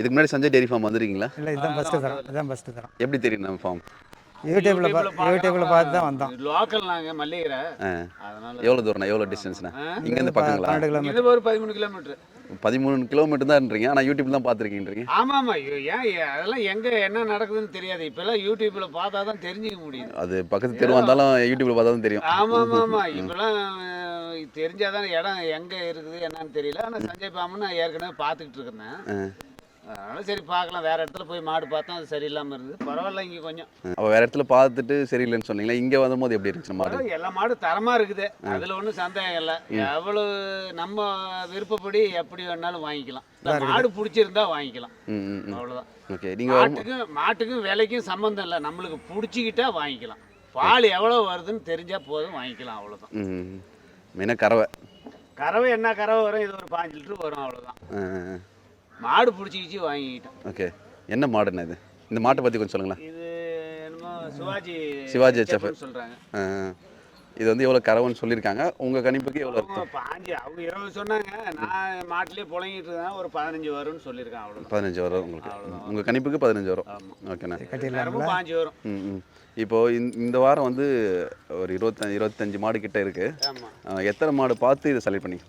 இதுக்கு முன்னாடி Sanjay dairy farm வந்துருக்கீங்களா? இல்லை இதுதான் ஃபஸ்ட்டு தரம். இதுதான் ஃபஸ்ட்டு தரம். எப்படி தெரியும் நம்ம ஃபார்ம் யூடியூப்பில் பா யூடியூப்பில் பார்த்து தான் வந்தோம். லோக்கல் நாங்க மல்லிகரை. ஆ. அதனால எவ்வளோ தூரம்ண்ணா? எவ்வளோ டிஸ்டன்ஸ்ண்ணா இங்கேருந்து பக்கங்களா? இது ஒரு பதிமூணு கிலோமீட்டர். பதிமூணு கிலோமீட்டர் தான்ன்றீங்க ஆனால் யூடியூப் தான் பார்த்துருக்கீன்றீங்க ஆமா ஆமா ஏன் அதெல்லாம் எங்க என்ன நடக்குதுன்னு தெரியாது. இப்பெல்லாம் யூடியூப்ல பார்த்தா தான் தெரிஞ்சுக்க முடியுது. அது பக்கத்து தெருவாக இருந்தாலும் யூடியூப்ல பார்த்தா தான் தெரியும். ஆமா ஆமா ஆமா இப்பெல்லாம் தெரிஞ்சாதான் இடம் எங்க இருக்குது என்னன்னு தெரியல. ஆனா சஞ்சய் பாம்பு நான் ஏற்கனவே பார்த்துக்கிட்டு இருக்கேன். அதனால சரி பார்க்கலாம். வேற இடத்துல போய் மாடு பார்த்தா அது சரியில்லாம இருந்தது பரவாயில்ல இங்க கொஞ்சம். அப்போ வேற இடத்துல பார்த்துட்டு சரியில்லைன்னு சொன்னீங்களா? இங்கே வரும்போது எப்படி இருந்துச்சு மாடு? பரவாயில்ல, எல்லா மாடும் தரமா இருக்குது. அதுல ஒன்றும் சந்தேகம் இல்லை. எவ்வளவு நம்ம விருப்பப்படி எப்படி வேணாலும் வாங்கிக்கலாம். இந்த மாடு பிடிச்சிருந்தா வாங்கிக்கலாம். ம் ம் ம். அவ்வளவுதான். ஓகே நீங்கள் வரும் மாட்டுக்கும் மாட்டுக்கும் விலைக்கும் சம்மந்தம் இல்லை. நம்மளுக்கு பிடிச்சிக்கிட்டா வாங்கிக்கலாம். பால் எவ்வளோ வருதுன்னு தெரிஞ்சா போதும் வாங்கிக்கலாம் அவ்வளோதான் ம் மெயினாக கறவை. கறவை என்ன கறவை வரும்? இது ஒரு பாஞ்சு லிட்டர் வரும் அவ்வளோதான் ஆ, ஆ, ஆ. மாடு பிடிச்சிக்கிச்சு வாங்கிக்கிட்டோம். ஓகே. என்ன மாடுண்ணா இது? இந்த மாட்டை பற்றி கொஞ்சம் சொல்லுங்களேன். இது என்னமோ சிவாஜி சிவாஜி HF. சொல்றாங்க. ஆ. இது வந்து எவ்வளோ கறவைன்னு சொல்லியிருக்காங்க. உங்கள் கணிப்புக்கு எவ்வளோ அவங்க பாஞ்சு அவங்க இருபது சொன்னாங்க. நான் மாட்டிலே புழங்கிட்டு இருந்தேன். ஒரு பதினஞ்சு வரும்னு சொல்லியிருக்கேன் அவ்வளோதான் பதினஞ்சு வரும் உங்களுக்கு. உங்கள் கணிப்புக்கு பதினஞ்சு வரும். ஓகேண்ணா. நேரமும் பாஞ்சு வரும். ம் ம். இப்போ இந்த இந்த வாரம் வந்து ஒரு இருபத்தஞ்சு இருபத்தஞ்சு மாடு கிட்ட இருக்கு. ஆமாம் ஆ, எத்தனை மாடு பார்த்து இதை செலக்ட் பண்ணி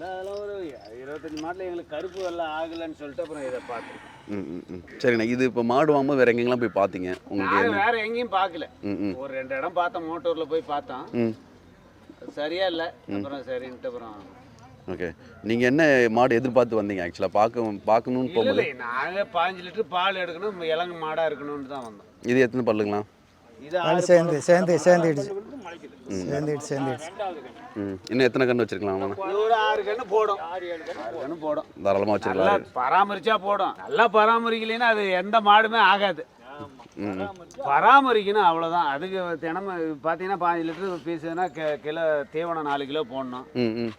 இல்லை அதெல்லாம் ஒரு இருபத்தஞ்சு மாட்டில் எங்களுக்கு கருப்பு எல்லாம் ஆகலைன்னு சொல்லிட்டு அப்புறம் இதை பார்த்துருக்கோம். ம் ம் சரிண்ணா இது இப்போ மாடு வாங்கும்போது வேற எங்கெங்கெல்லாம் போய் பார்த்தீங்க? உங்களுக்கு நான் வேற எங்கேயும் பார்க்கல. ம் ஒரு ரெண்டு இடம் பார்த்தோம் மோட்டூர்ல போய் பார்த்தோம். ம். அது சரியா இல்லை. அப்புறம் சரின்ட்டு அப்புறம் ஓகே. நீங்கள் என்ன மாடு எதிர்பார்த்து வந்தீங்க ஆக்சுவலாக பார்க்க பார்க்கணும்னு இல்லை போகும்போது? இல்லை நாங்கள் பாஞ்சு லிட்டர் பால் எடுக்கணும் இளங்கு மாடா இருக்கணும்னு தான் வந்தோம். இது எத்தனை பல்லுங்களா அது சேர்ந்து சேர்ந்து சேர்ந்துடுச்சு. சேர்ந்துடுச்சு சேர்ந்துடுச்சு. ம். இன்னும் எத்தனை கன்று வச்சிருக்கலாம் ஒரு ஆறு கன்று போடும். ஆறு ஏழு கன்று போடும். தாராளமாக நல்லா வச்சிருக்கலாம் பராமரிச்சா போடும். நல்லா பராமரிக்கலைன்னா அது எந்த மாடுமே ஆகாது. ம் ம். பராமரிக்கணும் அவ்வளோதான் அதுக்கு தினமும் பார்த்தீங்கன்னா பாஞ்சு லிட்டர் பீஸுனா கிலோ தீவனம் நாலு கிலோ போடணும். ம் ம்.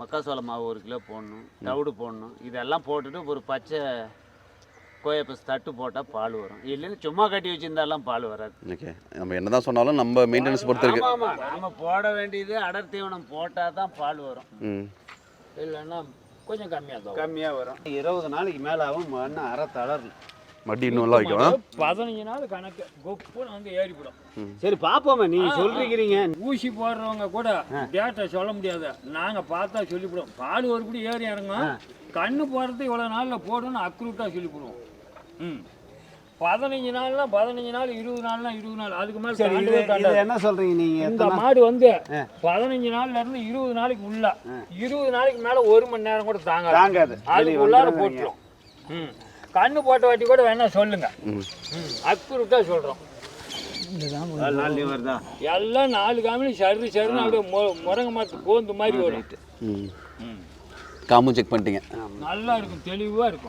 மக்காசோள மாவு ஒரு கிலோ போடணும். தவிடு போடணும். இதெல்லாம் போட்டுட்டு ஒரு பச்சை கோயப்பஸ் தட்டு போட்டால் பால் வரும். இல்லைன்னா சும்மா கட்டி வச்சிருந்தாலாம் பால் வராது. ஓகே. நம்ம என்ன தான் சொன்னாலும் நம்ம மெயின்டெனன்ஸ் பொறுத்து இருக்கு. ஆமா ஆமா. நாம போட வேண்டியது அடர் தீவனம் போட்டால் தான் பால் வரும். ம். இல்லைன்னா கொஞ்சம் கம்மியாக தான் கம்மியாக வரும். இருபது நாளைக்கு மேலே ஆகும் மண்ணு அரை தளரல மடி இன்னும் நல்லா வைக்கும் பதினஞ்சு நாள் கணக்கு. கொப்புன்னு வந்து ஏறிவிடும் சரி பாப்போமே நீ சொல்றீங்க ஊசி போடுறவங்க கூட டேட்டா சொல்ல முடியாது. நாங்க பார்த்தா சொல்லிவிடுவோம். பால் ஒரு படி ஏறி இறங்கும். கண்ணு போடுறது இவ்வளவு நாள்ல போடணும்னு அக்ரூட்டா சொல்லிவிடுவோம் ம். பதினஞ்சு நாள்னா பதினஞ்சு நாள் இருபது நாள்னா இருபது நாள். அதுக்கு மேல சரி இது இது. என்ன சொல்றீங்க நீங்க? இந்த மாடு வந்து பதினஞ்சு நாள்ல இருந்து இருபது நாளைக்கு உள்ள. இருபது நாளைக்கு மேல ஒரு மணி நேரம் கூட தாங்காது. தாங்காது. அதுக்கு உள்ளார. போட்டுரும். ம். கண்ணு போட்ட வாட்டி கூட வேணா சொல்லுங்க. ம். ம். அக்ரூட்டா சொல்றோம். இதுதான் நாலு நாள் நீ வருதா? எல்லாம் நாலு காமினி சரி சரின்னு அப்படியே மு- முருங்கை மரத்து கோந்து மாதிரி வரும். ம். காமும் செக் பண்ணிட்டீங்க. நல்லா இருக்கும் தெளிவாக இருக்கும்.